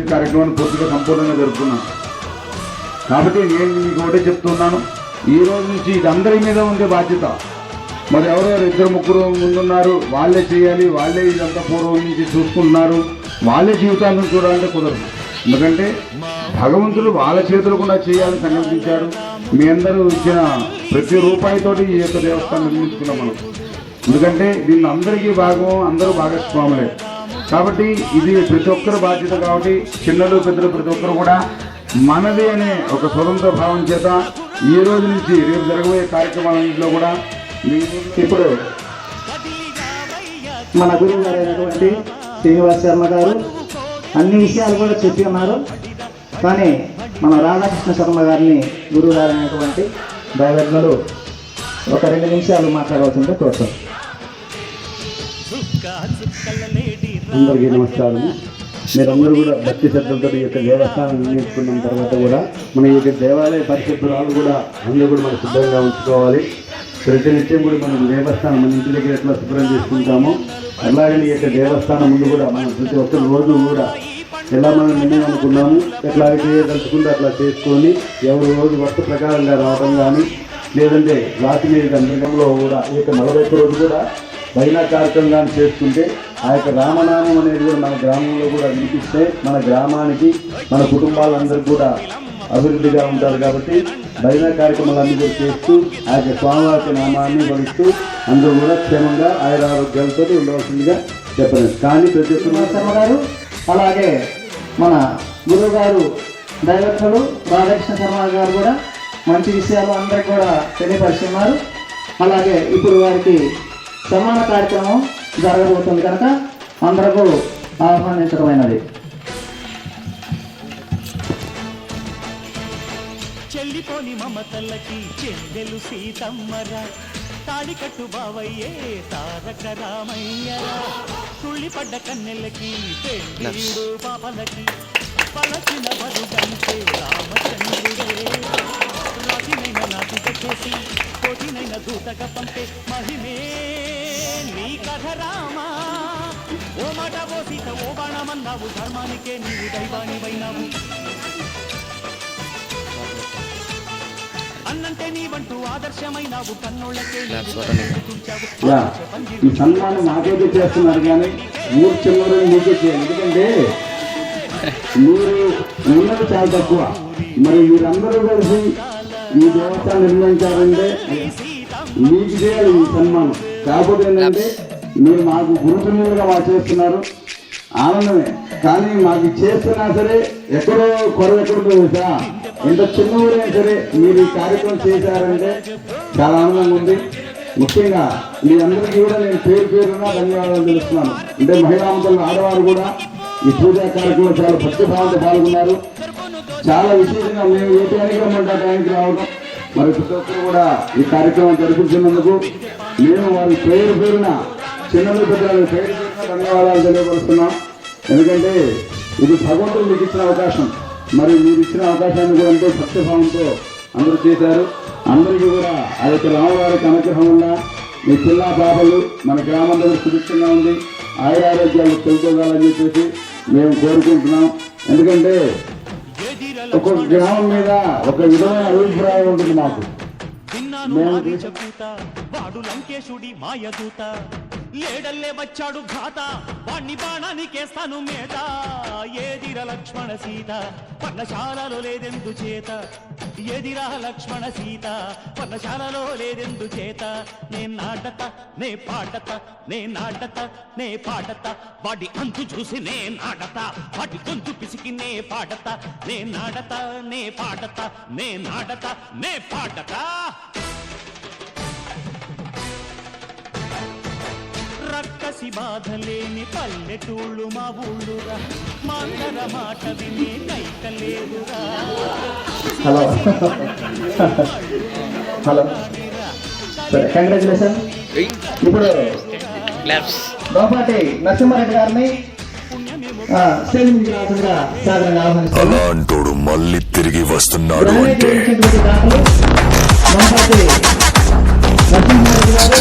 పూజ కార్యక్రమాన్ని పూర్తిగా సంపూర్ణంగా జరుపుకున్నాం కాబట్టి నేను మీకు ఒకటే చెప్తున్నాను. ఈ రోజు నుంచి ఇది అందరి మీద ఉండే బాధ్యత. మరి ఎవరెవరు ఇద్దరు ముగ్గురు ముందున్నారు వాళ్ళే చేయాలి వాళ్ళే ఇదంతా పూర్వం నుంచి చూసుకుంటున్నారు. వాళ్ళే జీవితాలను చూడాలంటే కుదరదు. ఎందుకంటే భగవంతుడు వాళ్ళ చేతులు కూడా చేయాలని సంకల్పించారు మీ అందరూ ఇచ్చిన ప్రతి రూపాయితోటి ఈ యొక్క దేవస్థానం నిర్మించుకున్నాం మనం. ఎందుకంటే దీన్ని అందరికీ భాగం అందరూ భాగస్వాములే. కాబట్టి ఇది ప్రతి ఒక్కరు బాధ్యత కాబట్టి చిన్నలు పెద్దలు ప్రతి ఒక్కరు కూడా మనది అనే ఒక స్వతంత్ర భావం చేత ఈ రోజు నుంచి రేపు జరగబోయే కార్యక్రమాలన్నింటిలో కూడా ఇప్పుడు మన గురువు గారైనటువంటి శ్రీనివాస్ శర్మ గారు అన్ని విషయాలు కూడా చెప్పి ఉన్నారు. కానీ మన రాధాకృష్ణ శర్మ గారిని గురువు గారైనటువంటి అయినటువంటి ఒక రెండు నిమిషాలు మాట్లాడవలసిందే కోరుతాం అందరికీ నమస్కారం. మీరందరూ కూడా భక్తి శ్రద్ధలతో ఈ యొక్క దేవస్థానం నిర్మించుకున్న తర్వాత కూడా మన ఈ యొక్క దేవాలయ పరిశుభ్రాలు కూడా అందరూ కూడా మనం శుభ్రంగా ఉంచుకోవాలి. ప్రతినిత్యం కూడా మనం దేవస్థానం మన ఇంటి దగ్గర ఎట్లా శుభ్రం చేసుకుంటామో అలాగే ఈ యొక్క దేవస్థానం ముందు కూడా మనం ప్రతి ఒక్క రోజు కూడా ఎలా మనం నిర్ణయం అనుకున్నాము ఎట్లా చేయదలుచుకుంటే అట్లా చేసుకొని ఎవరి రోజు వర్త ప్రకారంగా రావడం కానీ లేదంటే రాతి మీద అంతర్గంలో కూడా ఈ యొక్క నలభై రోజు కూడా బైనా కార్యక్రమం కానీ చేసుకుంటే ఆ యొక్క రామనామం అనేది కూడా మన గ్రామంలో కూడా వినిపిస్తే మన గ్రామానికి మన కుటుంబాలందరూ కూడా అభివృద్ధిగా ఉంటారు కాబట్టి భజన కార్యక్రమాలన్నీ కూడా చేస్తూ ఆ యొక్క స్వామివారి నామాన్ని భవిస్తూ అందరూ కూడా క్షేమంగా ఆయన ఆరోగ్యాలతో ఉండవలసిందిగా చెప్పలేదు కానీ ప్రతి ఒక్క గారు అలాగే మన గురువు గారు దైవజ్ఞులు రాధాకృష్ణ శర్మ గారు కూడా మంచి విషయాలు అందరికి కూడా తెలియపరుస్తున్నారు. అలాగే ఇప్పుడు వారికి సమాన కార్యక్రమం జరగబోతుంది కనుక అందరకు ఆహ్వానించడమైనది. చెల్లిపోని మమతలకి చెల్లెలు సీతమ్మరా. తాడికట్టు బావయ్యే తారక రామయ్యరా. తుళ్ళిపడ్డ కన్నెలకి పెళ్ళిడు పాపలకి పలచిన బరుగంటే రామచంద్రుడే. రాతినైన నాటిక చేసి కోటినైన దూతక పంపే మహిమే. కథ రామా ఓ మాట ఓ సీత ఓ బాణమన్నావు ధర్మానికే నీవు దైవానివైనావు. అన్నంటే నీవంటూ ఆదర్శమైనావు కన్నోళ్ళకే ఈ సన్మానం నాకైతే చేస్తున్నారు కానీ ఊరు చిల్లరని మీకే చేయాలి. ఎందుకంటే మీరు ఉన్నది చాలా తక్కువ. మరి మీరందరూ కలిసి ఈ దేవస్థానం నిర్మించారంటే మీకు చేయాలి ఈ సన్మానం. కాకపోతే ఏంటంటే మీరు మాకు గురుతులుగా మా చేస్తున్నారు ఆనందమే. కానీ మాకు చేస్తున్నా సరే ఎక్కడో కొర తెలుసా? ఎంత చిన్న ఊరైనా సరే మీరు ఈ కార్యక్రమం చేశారంటే చాలా ఆనందంగా ఉంది. ముఖ్యంగా మీ అందరికీ కూడా నేను పేరు పేరున ధన్యవాదాలు తెలుస్తున్నాను అంటే మహిళాంతలు ఆడవారు కూడా ఈ పూజా కార్యక్రమంలో చాలా భక్తిభావంతో పాల్గొన్నారు. చాలా విశేషంగా మేము ఏ టైంకి రమ్మంటే టైంకి రావడం మరి ప్రతి ఒక్కరు కూడా ఈ కార్యక్రమం జరుపుతున్నందుకు మేము వారి పేరు పేరున చిన్నలు పెద్దలు పేరు పేరున ధన్యవాదాలు తెలియపరుస్తున్నాం. ఎందుకంటే ఇది భగవంతుడు మీకు ఇచ్చిన అవకాశం. మరి మీరు ఇచ్చిన అవకాశాన్ని కూడా ఎంతో భక్తిభావంతో అందరూ చేశారు. అందరికీ కూడా ఆ యొక్క రామవారికి అనుగ్రహం వల్ల మీ పిల్ల పాపలు మన గ్రామంలో సుభిక్షంగా ఉంది. ఆయురారోగ్యాలు తెలుసుకోవాలని చెప్పేసి మేము కోరుకుంటున్నాం. ఎందుకంటే ఒక్కొక్క గ్రామం మీద ఒక విధమైన అభిప్రాయం ఉంటుంది మాకు. వాడు లంకేశుడి మాయదూత. లేడల్లే వచ్చాడు ఘాత. వాణ్ణి బాణానికేస్తాను మేత. ఏదిర లక్ష్మణ సీత? పర్ణశాలలో లేదెందు చేత? ఎదిరా లక్ష్మణ సీత? పర్ణశాలలో లేదెందు చేత? నే నాటత నే పాటత నే నాటత నే పాటత. వాటి అంతు చూసి నే నాటత. వాటి గొంతు పిసికి నే పాటత. నే నాటత నే పాటత నే నాటత నే పాడత రక్కసి బాధలేని పల్లెటూళ్ళు మా ఊళ్ళురా మాందర మాట విని కైకలేదురా హలో హలో సరే కంగ్రాచులేషన్ ఇప్పుడు దోపాటి నరసింహారెడ్డి గారిని అలాంటోడు మళ్ళీ తిరిగి వస్తున్నాడు అంటే నరసింహారెడ్డి గారు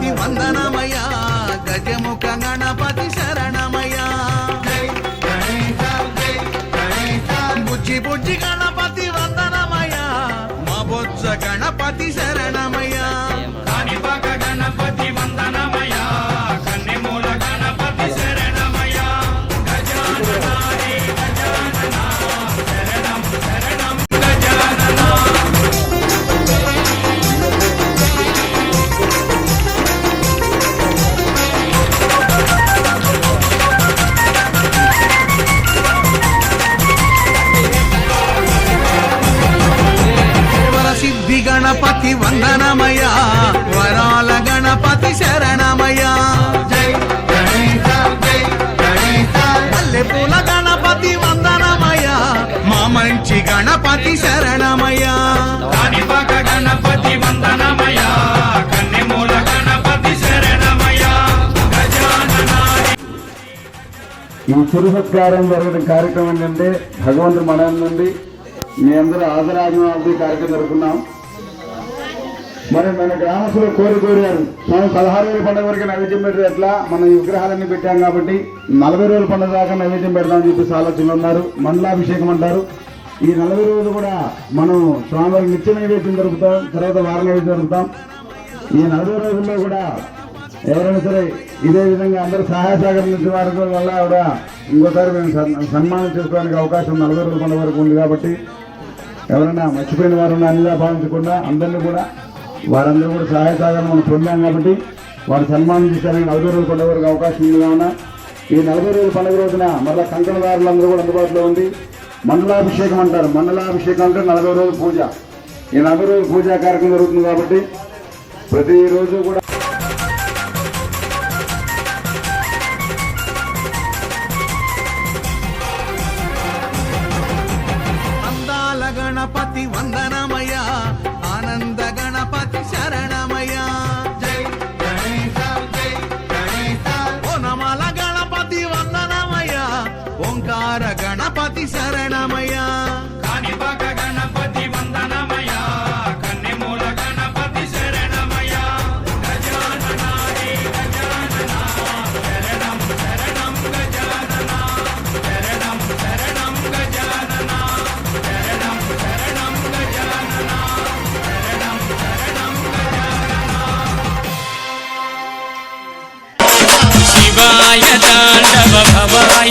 గణపతి వందనమయ గజముఖ గణపతి శరణమయ బుజ్జి బుజ్జి గణపతి వందనమయ మా బొజ్జ గణపతి చిరు సత్కారం జరగడం కార్యక్రమం ఏంటంటే భగవంతుడు మన నుండి మీ అందరూ ఆదరాభిమానులతో కార్యక్రమం జరుపుకున్నాం. మరి మన గ్రామస్తులు కోరి కోరారు మనం పదహారు వేల పండుగ వరకు నైవేద్యం పెట్టారు. ఎట్లా? మనం ఈ విగ్రహాలన్నీ పెట్టాం కాబట్టి నలభై రోజుల పండుగ దాకా నైవేద్యం పెడదామని చెప్పేసి ఆలోచనలు ఉన్నారు. మండలాభిషేకం అంటారు. ఈ నలభై రోజులు కూడా మనం స్వామివారికి నిత్య నైవేద్యం జరుపుతాం. తర్వాత వార నైవేద్యం జరుపుతాం. ఈ నలభై రోజుల్లో కూడా ఎవరైనా సరే ఇదే విధంగా అందరూ సహాయ సహకరించిన వారి వల్ల కూడా ఇంకోసారి మేము సన్- సన్మానం చేసుకోవడానికి అవకాశం నలభై రూపాయల వరకు ఉంది కాబట్టి ఎవరైనా మర్చిపోయిన వారు అన్నిలా భావించకుండా అందరినీ కూడా వారందరూ కూడా సహాయ సహకారం మనం పొందాం కాబట్టి వారు సన్మానం చేశారని నలభై రోజుల పండుగ వరకు అవకాశం ఉంది కావున ఈ నలభై రోజుల పండుగ రోజున మళ్ళీ కంకణదారులందరూ కూడా అందుబాటులో ఉంది మండలాభిషేకం అంటారు. మండలాభిషేకం అంటే నలభై రోజుల పూజ. ఈ నలభై రోజుల పూజా కార్యక్రమం జరుగుతుంది కాబట్టి ప్రతిరోజు కూడా గణపతి భవాయ తాండవ భవాయ